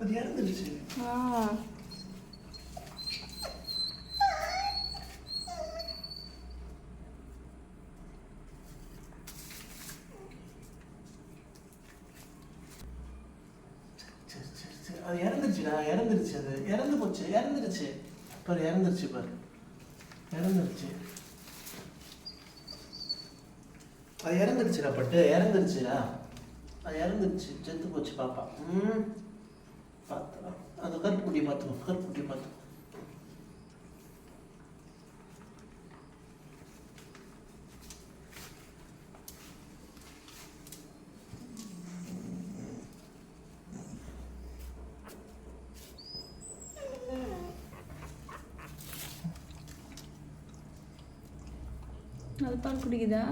அது சரி அது இறந்துருச்சுடா இறந்துருச்சு அது. இறந்து போச்சு இறந்துருச்சு. பாரு இறந்துருச்சு பாரு இறந்துருச்சு. அது இறந்துருச்சுடா பட்டு இறந்துருச்சுடா. அது இறந்துருச்சு செத்து போச்சு பாப்பா. ம். கருப்புக்குட்டி பார்த்துக்கோ கருப்புக்குட்டி பார்த்துக்கோ அது பால் குடிக்குதா?